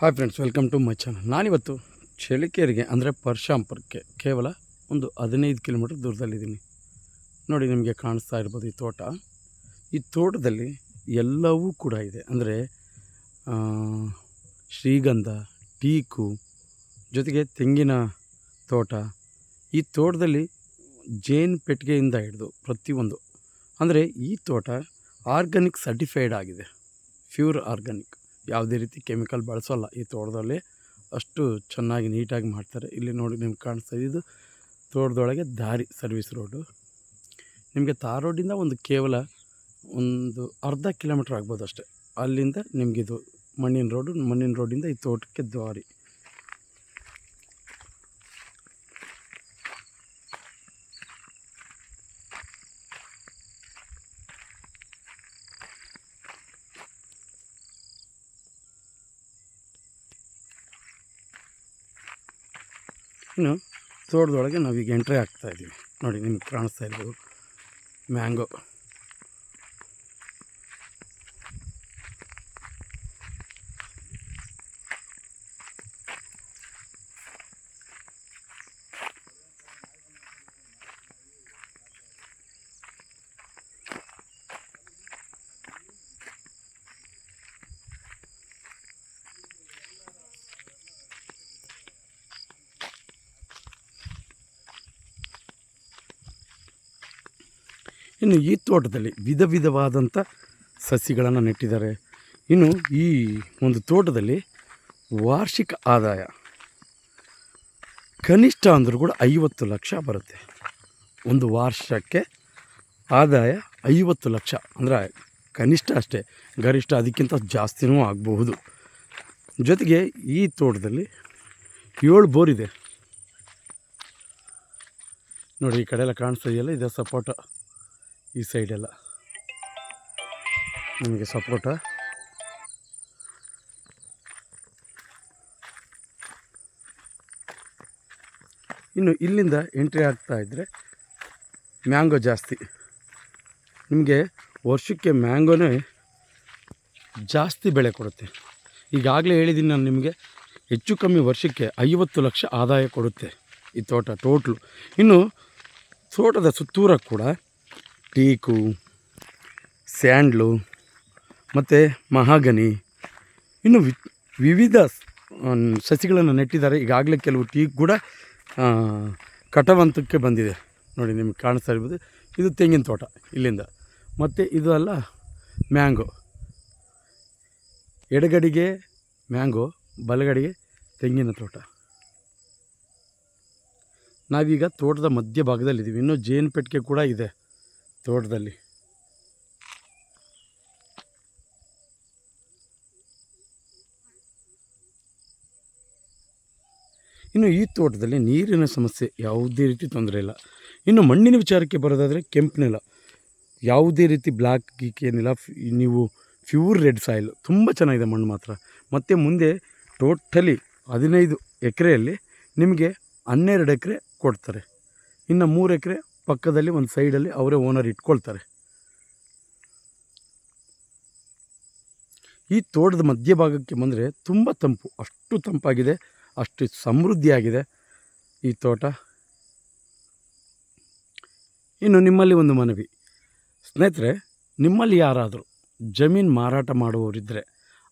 Hi friends welcome to my channel ನಾನಿವತ್ತು ಚಳಿಕೇರಿಗೆ, ಅಂದರೆ ಪರಶಾಂಪುರಕ್ಕೆ, ಕೇವಲ ಒಂದು ಹದಿನೈದು ಕಿಲೋಮೀಟ್ರ್ ದೂರದಲ್ಲಿದ್ದೀನಿ. ನೋಡಿ, ನಿಮಗೆ ಕಾಣಿಸ್ತಾ ಇರ್ಬೋದು ಈ ತೋಟ. ಈ ತೋಟದಲ್ಲಿ ಎಲ್ಲವೂ ಕೂಡ ಇದೆ. ಅಂದರೆ ಶ್ರೀಗಂಧ, ಟೀಕು, ಜೊತೆಗೆ ತೆಂಗಿನ ತೋಟ. ಈ ತೋಟದಲ್ಲಿ ಜೇನು ಪೆಟ್ಟಿಗೆಯಿಂದ ಹಿಡಿದು ಪ್ರತಿಯೊಂದು. ಅಂದರೆ, ಈ ತೋಟ ಆರ್ಗಾನಿಕ್ ಸರ್ಟಿಫೈಡ್ ಆಗಿದೆ. Pure organic. ಯಾವುದೇ ರೀತಿ ಕೆಮಿಕಲ್ ಬಳಸೋಲ್ಲ ಈ ತೋಟದಲ್ಲಿ. ಅಷ್ಟು ಚೆನ್ನಾಗಿ ನೀಟಾಗಿ ಮಾಡ್ತಾರೆ. ಇಲ್ಲಿ ನೋಡಿ ನಿಮ್ಗೆ ಕಾಣಿಸ್ತಾ ಇದು. ತೋಟದೊಳಗೆ ದಾರಿ ಸರ್ವಿಸ್ ರೋಡು. ನಿಮಗೆ ತಾರ್ ರೋಡಿಂದ ಒಂದು ಕೇವಲ ಒಂದು ಅರ್ಧ ಕಿಲೋಮೀಟ್ರ್ ಆಗ್ಬೋದು ಅಷ್ಟೇ. ಅಲ್ಲಿಂದ ನಿಮಗಿದು ಮಣ್ಣಿನ ರೋಡು, ಮಣ್ಣಿನ ರೋಡಿಂದ ಈ ತೋಟಕ್ಕೆ ದಾರಿ ಇನ್ನು ತೋಟದೊಳಗೆ ನಾವೀಗ ಎಂಟ್ರಿ ಆಗ್ತಾ ಇದ್ದೀವಿ. ನೋಡಿ ನಿಮ್ಗೆ ಕಾಣಿಸ್ತಾ ಇರ್ಬೋದು. ಮ್ಯಾಂಗೋ ಇನ್ನು ಈ ತೋಟದಲ್ಲಿ ವಿಧ ವಿಧವಾದಂಥ ಸಸಿಗಳನ್ನು ನೆಟ್ಟಿದ್ದಾರೆ. ಇನ್ನು ಈ ಒಂದು ತೋಟದಲ್ಲಿ ವಾರ್ಷಿಕ ಆದಾಯ ಕನಿಷ್ಠ ಅಂದರೂ ಕೂಡ ಐವತ್ತು ಲಕ್ಷ ಬರುತ್ತೆ. ಒಂದು ವರ್ಷಕ್ಕೆ ಆದಾಯ ಐವತ್ತು ಲಕ್ಷ ಅಂದರೆ ಕನಿಷ್ಠ ಅಷ್ಟೇ, ಗರಿಷ್ಠ ಅದಕ್ಕಿಂತ ಜಾಸ್ತಿನೂ ಆಗಬಹುದು. ಜೊತೆಗೆ ಈ ತೋಟದಲ್ಲಿ ಏಳು ಬೋರ್ ಇದೆ. ನೋಡಿ ಈ ಕಡೆ ಎಲ್ಲ ಕಾಣಿಸ್ತಾ ಇದೆಯಲ್ಲ ಇದೆ ಸಪೋಟ ಈ ಸೈಡೆಲ್ಲ ನಮಗೆ ಸಪೋಟ ಇನ್ನು ಇಲ್ಲಿಂದ ಎಂಟ್ರಿ ಆಗ್ತಾ ಇದ್ದರೆ ಮ್ಯಾಂಗೋ ಜಾಸ್ತಿ. ನಿಮಗೆ ವರ್ಷಕ್ಕೆ ಮ್ಯಾಂಗೋನೇ ಜಾಸ್ತಿ ಬೆಳೆ ಕೊಡುತ್ತೆ. ಈಗಾಗಲೇ ಹೇಳಿದ್ದೀನಿ ನಾನು ನಿಮಗೆ, ಹೆಚ್ಚು ಕಮ್ಮಿ ವರ್ಷಕ್ಕೆ ಐವತ್ತು ಲಕ್ಷ ಆದಾಯ ಕೊಡುತ್ತೆ ಈ ತೋಟ ಟೋಟ್ಲು ಇನ್ನು ತೋಟದ ಸುತ್ತೂರ ಕೂಡ ಟೀಕು, ಸ್ಯಾಂಡ್ಲು ಮತ್ತು ಮಹಾಗನಿ ಇನ್ನು ವಿವಿಧ ಸಸಿಗಳನ್ನು ನೆಟ್ಟಿದ್ದಾರೆ. ಈಗಾಗಲೇ ಕೆಲವು ಟೀಕ್ ಕೂಡ ಕಟವಂತಕ್ಕೆ ಬಂದಿದೆ. ನೋಡಿ, ನಿಮ್ಗೆ ಕಾಣಿಸ್ತಾ ಇರ್ಬೋದು. ಇದು ತೆಂಗಿನ ತೋಟ ಇಲ್ಲಿಂದ. ಮತ್ತು ಇದು ಅಲ್ಲ, ಮ್ಯಾಂಗೋ. ಎಡಗಡೆಗೆ ಮ್ಯಾಂಗೋ, ಬಲಗಡೆಗೆ ತೆಂಗಿನ ತೋಟ. ನಾವೀಗ ತೋಟದ ಮಧ್ಯಭಾಗದಲ್ಲಿದ್ದೀವಿ. ಇನ್ನೂ ಜೇನು ಪೆಟ್ಟಿಗೆ ಕೂಡ ಇದೆ. ತೋಟದಲ್ಲಿ. ಇನ್ನು ಈ ತೋಟದಲ್ಲಿ ನೀರಿನ ಸಮಸ್ಯೆ ಯಾವುದೇ ರೀತಿ ತೊಂದರೆ ಇಲ್ಲ. ಇನ್ನು ಮಣ್ಣಿನ ವಿಚಾರಕ್ಕೆ ಬರೋದಾದರೆ ಕೆಂಪು ನೆಲ. ಯಾವುದೇ ರೀತಿ ಬ್ಲ್ಯಾಕ್ ಗೀಕ್ ಏನಿಲ್ಲ ನೀವು ಪ್ಯೂರ್ ರೆಡ್ ಸಾಯಿಲ್, ತುಂಬ ಚೆನ್ನಾಗಿದೆ ಮಣ್ಣು ಮಾತ್ರ. ಮತ್ತು ಮುಂದೆ ಟೋಟಲಿ ಹದಿನೈದು ಎಕರೆಯಲ್ಲಿ ನಿಮಗೆ ಹನ್ನೆರಡು ಎಕರೆ ಕೊಡ್ತಾರೆ. ಇನ್ನು ಮೂರು ಎಕರೆ ಪಕ್ಕದಲ್ಲಿ ಒಂದು ಸೈಡಲ್ಲಿ ಅವರೇ ಓನರ್ ಇಟ್ಕೊಳ್ತಾರೆ. ಈ ತೋಟದ ಮಧ್ಯಭಾಗಕ್ಕೆ ಬಂದರೆ ತುಂಬ ತಂಪು, ಅಷ್ಟು ತಂಪಾಗಿದೆ, ಅಷ್ಟು ಸಮೃದ್ಧಿಯಾಗಿದೆ ಈ ತೋಟ. ಇನ್ನು ನಿಮ್ಮಲ್ಲಿ ಒಂದು ಮನವಿ, ಸ್ನೇಹಿತರೆ, ನಿಮ್ಮಲ್ಲಿ ಯಾರಾದರೂ ಜಮೀನು ಮಾರಾಟ ಮಾಡುವವರಿದ್ದರೆ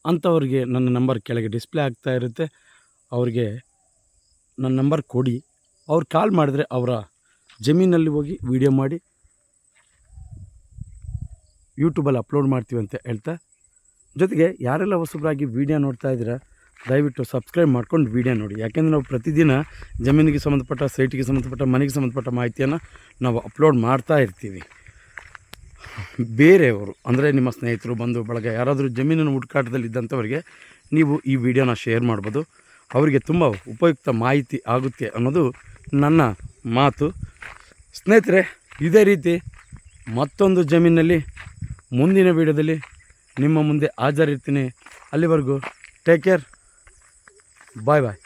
ಅಂಥವ್ರಿಗೆ ನನ್ನ ನಂಬರ್ ಕೆಳಗೆ ಡಿಸ್ಪ್ಲೇ ಆಗ್ತಾ ಇರುತ್ತೆ, ಅವ್ರಿಗೆ ನನ್ನ ನಂಬರ್ ಕೊಡಿ, ಅವ್ರು ಕಾಲ್ ಮಾಡಿದ್ರೆ ಅವರ ಜಮೀನಲ್ಲಿ ಹೋಗಿ ವಿಡಿಯೋ ಮಾಡಿ ಯೂಟ್ಯೂಬಲ್ಲಿ ಅಪ್ಲೋಡ್ ಮಾಡ್ತೀವಿ ಅಂತ ಹೇಳ್ತಾ, ಜೊತೆಗೆ ಯಾರೆಲ್ಲ ಹೊಸಬರಾಗಿ ವೀಡಿಯೋ ನೋಡ್ತಾ ಇದ್ದೀರಾ, ದಯವಿಟ್ಟು ಸಬ್ಸ್ಕ್ರೈಬ್ ಮಾಡ್ಕೊಂಡು ವೀಡಿಯೋ ನೋಡಿ. ಯಾಕೆಂದರೆ ನಾವು ಪ್ರತಿದಿನ ಜಮೀನಿಗೆ ಸಂಬಂಧಪಟ್ಟ ಸೈಟಿಗೆ ಸಂಬಂಧಪಟ್ಟ, ಮನೆಗೆ ಸಂಬಂಧಪಟ್ಟ ಮಾಹಿತಿಯನ್ನು ನಾವು ಅಪ್ಲೋಡ್ ಮಾಡ್ತಾ ಇರ್ತೀವಿ. ಬೇರೆಯವರು, ಅಂದರೆ ನಿಮ್ಮ ಸ್ನೇಹಿತರು ಬಂಧು ಬಳಗ, ಯಾರಾದರೂ ಜಮೀನಿನ ಹುಡುಕಾಟದಲ್ಲಿದ್ದಂಥವರಿಗೆ ನೀವು ಈ ವಿಡಿಯೋನ ಶೇರ್ ಮಾಡ್ಬೋದು. ಅವರಿಗೆ ತುಂಬ ಉಪಯುಕ್ತ ಮಾಹಿತಿ ಆಗುತ್ತೆ ಅನ್ನೋದು ನನ್ನ ಮಾತು. ಸ್ನೇಹಿತರೆ, ಇದೇ ರೀತಿ ಮತ್ತೊಂದು ಜಮೀನಲ್ಲಿ ಮುಂದಿನ ವಿಡಿಯೋದಲ್ಲಿ ನಿಮ್ಮ ಮುಂದೆ ಹಾಜರಿರ್ತೀನಿ. ಅಲ್ಲಿವರೆಗೂ ಟೇಕ್ ಕೇರ್ ಬಾಯ್ ಬಾಯ್